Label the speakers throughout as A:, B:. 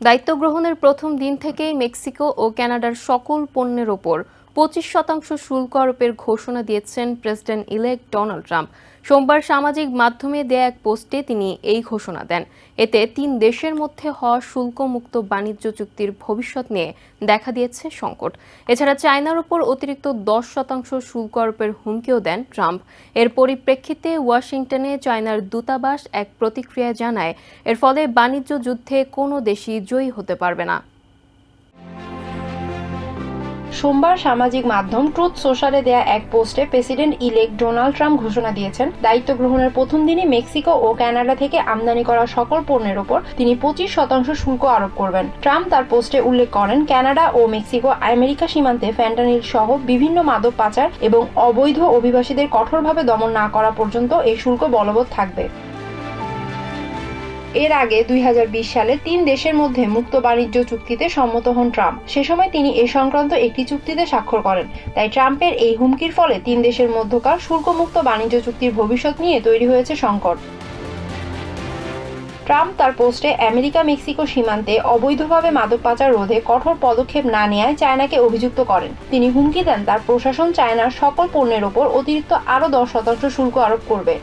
A: দায়িত্ব গ্রহণের প্রথম দিন থেকেই মেক্সিকো ও কানাডার সকল পণ্যের ওপর পঁচিশ শতাংশ শুল্ক আরোপের ঘোষণা দিয়েছেন প্রেসিডেন্ট ইলেক্ট ডোনাল্ড ট্রাম্প। সোমবার সামাজিক মাধ্যমে দেয়া এক পোস্টে তিনি এই ঘোষণা দেন। এতে তিন দেশের মধ্যে হওয়া শুল্কমুক্ত বাণিজ্য চুক্তির ভবিষ্যৎ নিয়ে দেখা দিয়েছে সংকট। এছাড়া চায়নার ওপর অতিরিক্ত দশ শতাংশ শুল্ক আরোপের হুমকিও দেন ট্রাম্প। এর পরিপ্রেক্ষিতে ওয়াশিংটনে চায়নার দূতাবাস এক প্রতিক্রিয়া জানায়, এর ফলে বাণিজ্য যুদ্ধে কোনো দেশই জয়ী হতে পারবে না।
B: সোমবার সামাজিক মাধ্যম ট্রুথ সোশ্যালে দেয়া এক পোস্টে প্রেসিডেন্ট ইলেক ডোনাল্ড ট্রাম্প ঘোষণা দিয়েছেন। দায়িত্ব গ্রহণের প্রথম দিনই মেক্সিকো ও কানাডা থেকে আমদানি করা সকল পণ্যের ওপর তিনি পঁচিশ শতাংশ শুল্ক আরোপ করবেন। ট্রাম্প তার পোস্টে উল্লেখ করেন, কানাডা ও মেক্সিকো আমেরিকা সীমান্তে ফ্যান্টানিল সহ বিভিন্ন মাদক পাচার এবং অবৈধ অভিবাসীদের কঠোরভাবে দমন না করা পর্যন্ত এই শুল্ক বলবৎ থাকবে। এর আগে দুই হাজার বিশ সালে তিন দেশের মধ্যে মুক্ত বাণিজ্য চুক্তিতে সম্মত হন ট্রাম্প। সে সময় তিনি এ সংক্রান্ত একটি চুক্তিতে স্বাক্ষর করেন। তাই ট্রাম্পের এই হুমকির ফলে তিন দেশের মধ্যকার শুল্কমুক্ত বাণিজ্য চুক্তির ভবিষ্যৎ নিয়ে তৈরি হয়েছে সংকট। ট্রাম্প তার পোস্টে আমেরিকা মেক্সিকো সীমান্তে অবৈধভাবে মাদক পাচার রোধে কঠোর পদক্ষেপ না নেওয়ায় চায়নাকে অভিযুক্ত করেন। তিনি হুমকি দেন তার প্রশাসন চায়নার সকল পণ্যের ওপর অতিরিক্ত আরও দশ শতাংশ শুল্ক আরোপ করবে।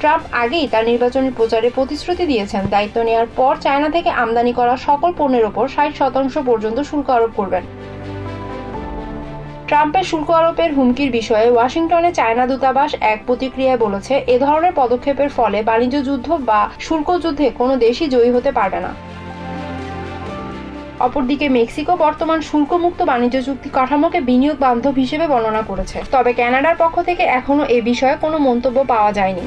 B: ট্রাম্প আগেই তার নির্বাচনী প্রচারে প্রতিশ্রুতি দিয়েছেন। দায়িত্ব নেওয়ার পর চায়না থেকে আমদানি করা সকল পণ্যের ওপর ষাট শতাংশ পর্যন্ত শুল্ক আরোপ করবেন। ট্রাম্পের শুল্ক আরোপের হুমকির বিষয়ে ওয়াশিংটনে চায়না দূতাবাস এক প্রতিক্রিয়ায় বলেছে, এ ধরনের পদক্ষেপের ফলে বাণিজ্য যুদ্ধ বা শুল্ক যুদ্ধে কোনো দেশই জয়ী হতে পারবে না। অপরদিকে মেক্সিকো বর্তমান শুল্কমুক্ত বাণিজ্য চুক্তি কাঠামোকে বিনিয়োগ বান্ধব হিসেবে বর্ণনা করেছে। তবে কানাডার পক্ষ থেকে এখনও এ বিষয়ে কোনো মন্তব্য পাওয়া যায়নি।